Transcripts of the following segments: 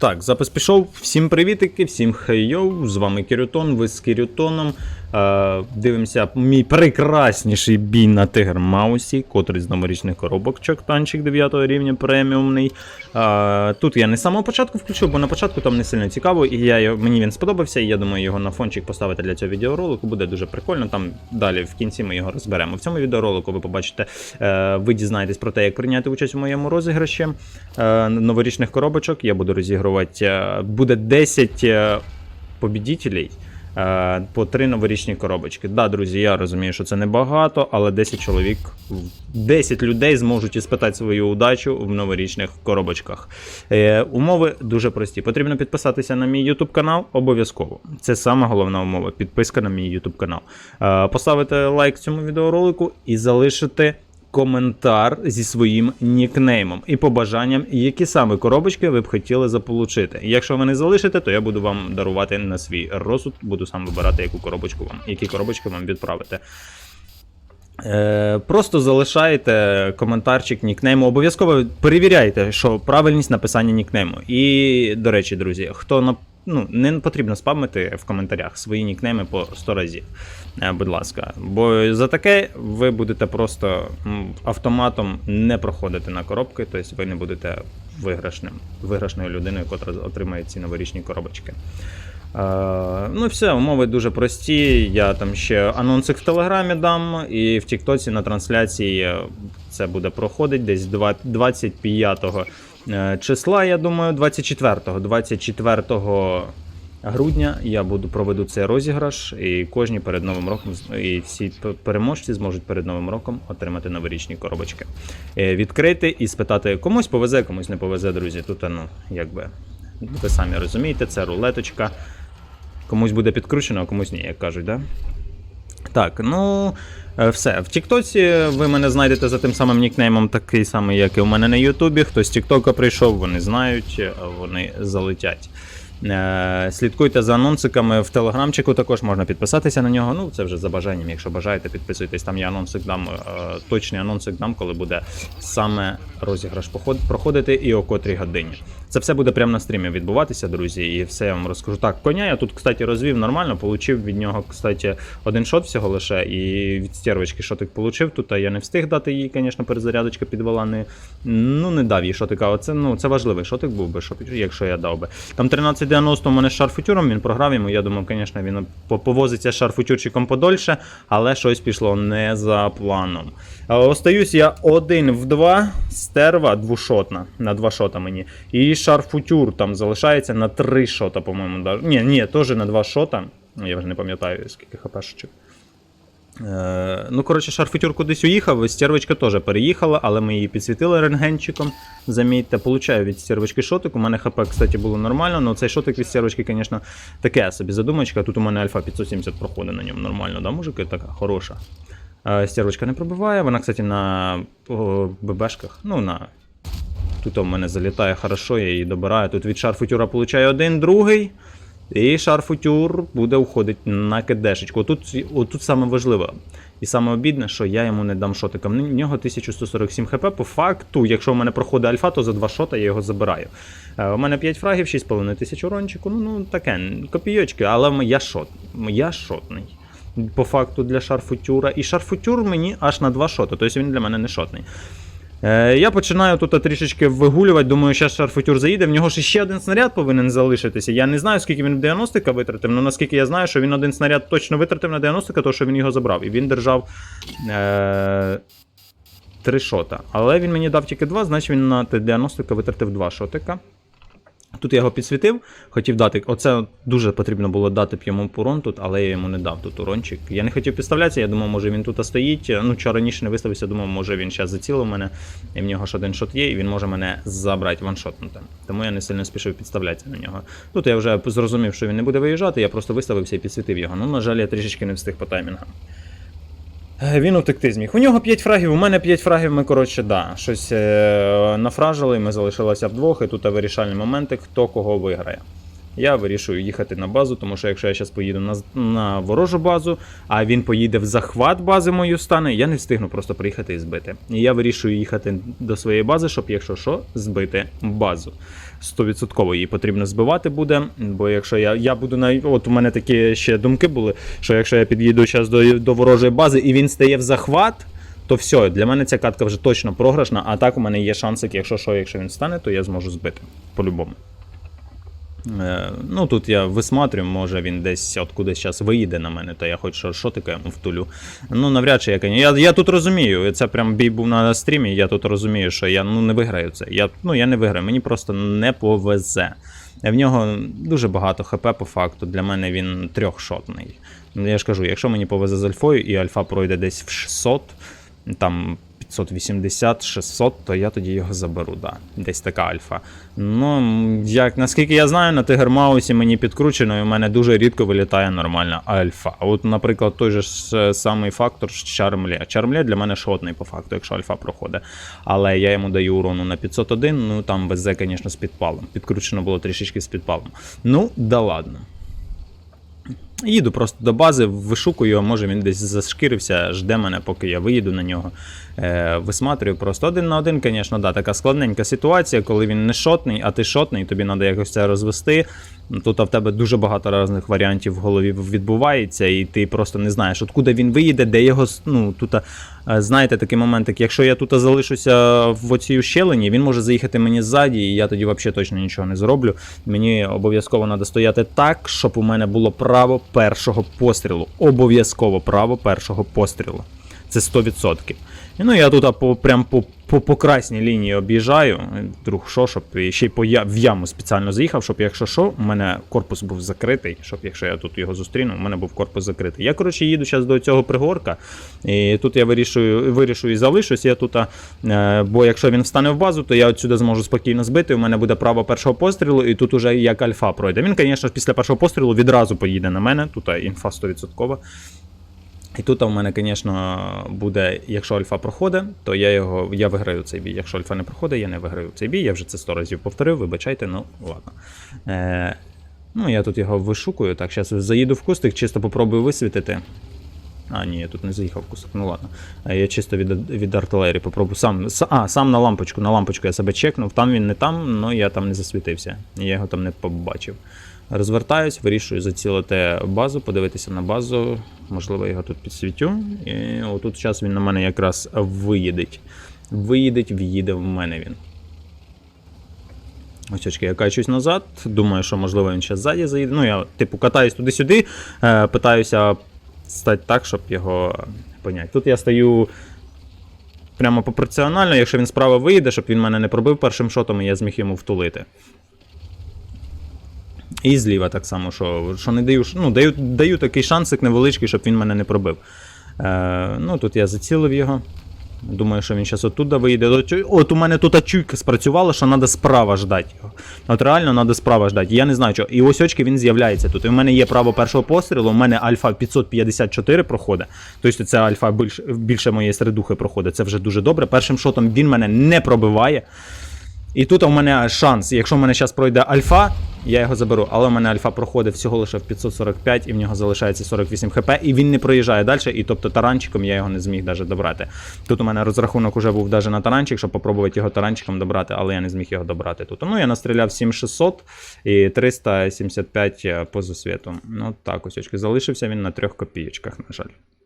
Так, запис пішов. Всім привітики, всім хеййоу. З вами Кірютон, ви з Кірютоном. Е, дивимося мій прекрасніший бій на Тигр Маусі, котрий з новорічних коробок танчик 9 рівня преміумний. Е, тут я не з самого початку включив, бо на початку там не сильно цікаво, і я, мені він сподобався, і я думаю, його на фончик поставити для цього відеоролику буде дуже прикольно. Там далі в кінці ми його розберемо. В цьому відеоролику ви побачите, е, ви дізнаєтесь про те, як прийняти участь у моєму розіграші е, новорічних коробочок. Я буду розігрувати. е, Буде 10 е, побідітелей. Е, По три новорічні коробочки. Да, друзі, я розумію, що це небагато, але 10 чоловік, 10 людей зможуть іспитати свою удачу в новорічних коробочках. Е, умови дуже прості. Потрібно підписатися на мій YouTube канал обов'язково. Це саме головна умова. Підписка на мій YouTube канал. Е, поставити лайк цьому відеоролику і залишити коментар зі своїм нікнеймом і побажанням, які саме коробочки ви б хотіли заполучити. Якщо ви не залишите, то я буду вам дарувати на свій розсуд, буду сам вибирати, яку коробочку вам, які коробочки вам відправити. Е, просто залишайте коментарчик нікнейму. Обов'язково перевіряйте, що правильність написання нікнейму. І, до речі, друзі, хто на Ну, не потрібно спамити в коментарях свої нікнейми по 100 разів. Е, Будь ласка. Бо за таке ви будете просто автоматом не проходити на коробки, тобто ви не будете виграшним, виграшною людиною, яка отримає ці новорічні коробочки. Е, ну все, умови дуже прості. Я там ще анонсик в Телеграмі дам, і в Тіктоці на трансляції е, це буде проходить десь 25 е, числа, я думаю, 24-го. 24 грудня я буду проведу цей розіграш, і кожні перед Новим роком і всі переможці зможуть перед Новим роком отримати новорічні коробочки. Е, Відкрити і спитати, комусь повезе, комусь не повезе, друзі. Тут, ну, якби. Ви самі розумієте, це рулеточка. Комусь буде підкручено, а комусь ні, як кажуть, да? Так, ну е, все. В Тіктоці ви мене знайдете за тим самим нікнеймом, такий самий, як і у мене на Ютубі. Хто з Тіктока прийшов, вони знають, е, вони залетять. Е, Слідкуйте за анонсиками в телеграмчику, також можна підписатися на нього. Ну, це вже за бажанням. Якщо бажаєте, підписуйтесь. Там я анонсик дам, е, точний анонсик дам, коли буде саме розіграш проходити і о котрій годині. Це все буде прямо на стрімі відбуватися, друзі, і все я вам розкажу. Так, коня я тут, кстати, розвів нормально, получив від нього, кстати, один шот всього лише, і від стервочки шотик получив. Тут я не встиг дати їй, звісно, перезарядочка підвела не. Ну, не дав їй шотика. Оце ну, це важливий шотик був би, якщо я дав би. Там 1390 у мене з шарфутюром, він програв йому. Я думав, звісно, він повозиться з шарфутюрчиком подольше, але щось пішло не за планом. Е, Остаюсь я один в два, стерва двушотна. на два шота мені. І шарфутюр там залишається на три шота, по-моєму. Ні, ні, теж на два шота. Я вже не пам'ятаю, скільки хпшечок. Е, ну, коротше, шарфутюр кудись уїхав, стервочка теж переїхала, але ми її підсвітили рентгенчиком. Замітьте, получаю від стервочки шотик. У мене хп, кстати, було нормально, але цей шотик від стервочки, звісно, таке собі задумочка. Тут у мене альфа 570 проходить на ньому нормально, да, мужики, така хороша. Е, Стервочка не пробиває, вона, кстати, на ББшках, ну, на. Тут у мене залітає хорошо, я її добираю. Тут від шарфутюра получаю один, другий. І шарфутюр буде уходити на кедешечку. Отут, отут саме важливо. І саме обідне, що я йому не дам шотика. В нього 1147 хп. По факту, якщо в мене проходить альфа, то за два шота я його забираю. Е, У мене 5 фрагів, 6,5 тисяч урончику. Ну, ну таке, копійочки, але я шот. Я шотний. По факту для шарфутюра. І шарфутюр мені аж на два шота, тобто він для мене не шотний. Е, я починаю тут трішечки вигулювати, думаю, зараз шарфутюр заїде. В нього ж ще один снаряд повинен залишитися. Я не знаю, скільки він діагностика 90 витратив, але наскільки я знаю, що він один снаряд точно витратив на 90 тому що він його забрав. І він держав е- три шота. Але він мені дав тільки два, значить він на 90 витратив два шотика. Тут я його підсвітив, хотів дати. Оце дуже потрібно було дати б йому урон тут, але я йому не дав тут урончик. Я не хотів підставлятися, я думав, може він тут стоїть. Ну, вчора раніше не виставився, думав, може він зараз зацілив мене, і в нього ж один шот є, і він може мене забрати ваншотнути. Тому я не сильно спішив підставлятися на нього. Тут я вже зрозумів, що він не буде виїжджати, я просто виставився і підсвітив його. Ну, на жаль, я трішечки не встиг по таймінгам. Е, Він утекти зміг. У нього 5 фрагів, у мене 5 фрагів, ми, коротше, да, щось е, нафражили, ми залишилися вдвох, і тут вирішальні моменти, хто кого виграє. Я вирішую їхати на базу, тому що якщо я зараз поїду на, на ворожу базу, а він поїде в захват бази мою стане, я не встигну просто приїхати і збити. І я вирішую їхати до своєї бази, щоб, якщо що, збити базу. 100% її потрібно збивати буде. Бо якщо я, я буду на. От у мене такі ще думки були, що якщо я під'їду зараз до, до ворожої бази і він стає в захват. То все, для мене ця катка вже точно програшна, а так у мене є шансик, якщо що, якщо він стане, то я зможу збити. По-любому. Е, ну тут я висматрюю, може він десь от кудись зараз виїде на мене, то я хоч таке йому втулю. Ну, навряд чи я, я, я тут розумію, це прям бій був на стрімі, я тут розумію, що я ну, не виграю це. Я, ну, я не виграю, мені просто не повезе. В нього дуже багато хп по факту. Для мене він трьохшотний. Ну, Я ж кажу, якщо мені повезе з альфою і альфа пройде десь в 600, там 580-600, то я тоді його заберу, да. Десь така альфа. Ну, як наскільки я знаю, на Тигр Маусі мені підкручено, і в мене дуже рідко вилітає нормальна альфа. От, наприклад, той же самий фактор з Чармле. Чармле для мене шотний по факту, якщо альфа проходить. Але я йому даю урону на 501, ну там везе, звісно, з підпалом. Підкручено було трішечки з підпалом. Ну, да ладно. Їду просто до бази, вишукую його, може він десь зашкірився, жде мене, поки я виїду на нього. Е, висматрюю просто один на один, звісно, да, така складненька ситуація, коли він не шотний, а ти шотний, тобі треба якось це розвести. Тут в тебе дуже багато різних варіантів в голові відбувається, і ти просто не знаєш, откуда він виїде, де його. Ну, тут, знаєте, такий момент, як якщо я тут залишуся в оцій ущелині, він може заїхати мені ззаді, і я тоді взагалі точно нічого не зроблю. Мені обов'язково треба стояти так, щоб у мене було право першого пострілу. Обов'язково право першого пострілу. Це 100%. І, ну я тут по, прям по, по, по красній лінії об'їжджаю. Друг що, щоб і ще й по я, в яму спеціально заїхав, щоб якщо що, у мене корпус був закритий, щоб якщо я тут його зустріну, у мене був корпус закритий. Я, коротше, їду зараз до цього пригорка, і тут я вирішую, вирішую і залишусь. Я тут, е, бо якщо він встане в базу, то я отсюди зможу спокійно збити. У мене буде право першого пострілу, і тут уже як альфа пройде. Він, звісно, після першого пострілу відразу поїде на мене. Тут інфа 100%. І тут у мене, звісно, буде, якщо альфа проходить, то я його я виграю цей бій. Якщо альфа не проходить, я не виграю цей бій. Я вже це 100 разів повторив, вибачайте, ну ладно. Е, ну, я тут його вишукую. Так, зараз заїду в кустик, чисто попробую висвітити. А, ні, я тут не заїхав в кустик, ну ладно. Е, Я чисто від, від артилерії попробую. Сам, а, сам на лампочку. На лампочку я себе чекнув. Там він не там, але я там не засвітився. Я його там не побачив. Розвертаюсь, вирішую зацілити базу, подивитися на базу. Можливо, його тут підсвітю. І отут зараз він на мене якраз виїдеть. Виїдеть, в'їде в мене він. Ось очки, я качусь назад. Думаю, що можливо він ще ззаді заїде. Ну, я, типу, катаюсь туди-сюди, е, питаюся стати так, щоб його поняти. Тут я стою прямо пропорціонально, якщо він справа виїде, щоб він мене не пробив першим шотом, і я зміг йому втулити. І зліва так само, що, що не даю, ну, даю, даю такий шансик невеличкий, щоб він мене не пробив. Е, ну, тут я зацілив його. Думаю, що він зараз оттуда вийде. От, у мене тут чуйка спрацювала, що треба справа ждати його. От реально треба справа ждати. Я не знаю, що. І ось очки він з'являється тут. І у мене є право першого пострілу, у мене альфа 554 проходить. Тобто це альфа більше, більше моєї середухи проходить. Це вже дуже добре. Першим шотом він мене не пробиває. І тут у мене шанс. Якщо в мене зараз пройде альфа, я його заберу. Але у мене альфа проходить всього лише в 545, і в нього залишається 48 хп, і він не проїжджає далі. І тобто таранчиком я його не зміг навіть добрати. Тут у мене розрахунок уже був навіть на таранчик, щоб попробувати його таранчиком добрати, але я не зміг його добрати тут. Ну я настріляв 7600 і 375 по засвіту. Ну так, ось очки. Залишився він на трьох копійочках, на жаль.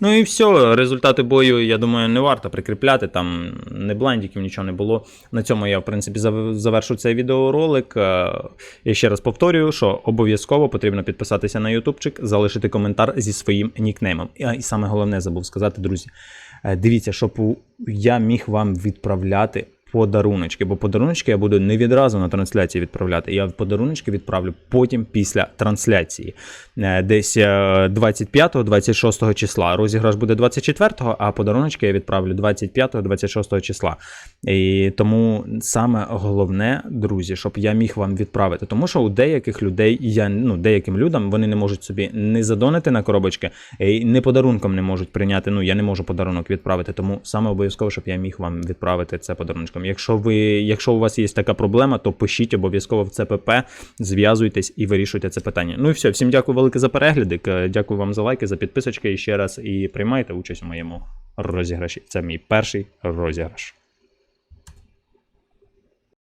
Ну і все, результати бою, я думаю, не варто прикріпляти. Там не блайндиків, нічого не було. На цьому я, в принципі, завершу цей відеоролик. Е, Я ще раз повторюю, що обов'язково потрібно підписатися на ютубчик, залишити коментар зі своїм нікнеймом. І, саме головне забув сказати, друзі. е, Дивіться, щоб я міг вам відправляти подаруночки, бо подаруночки я буду не відразу на трансляції відправляти. Я подаруночки відправлю потім після трансляції. Е, Десь 25-26 числа. Розіграш буде 24-го, а подаруночки я відправлю 25-26 числа. І тому саме головне, друзі, щоб я міг вам відправити. Тому що у деяких людей, я ну, деяким людям вони не можуть собі не задонити на коробочки, і не подарунком не можуть прийняти. Ну, я не можу подарунок відправити. Тому саме обов'язково, щоб я міг вам відправити це подаруночко. КПшкам. Якщо ви, якщо у вас є така проблема, то пишіть обов'язково в ЦПП, зв'язуйтесь і вирішуйте це питання. Ну і все, всім дякую велике за перегляди. Дякую вам за лайки, за підписочки і ще раз. І приймайте участь у моєму розіграші. Це мій перший розіграш.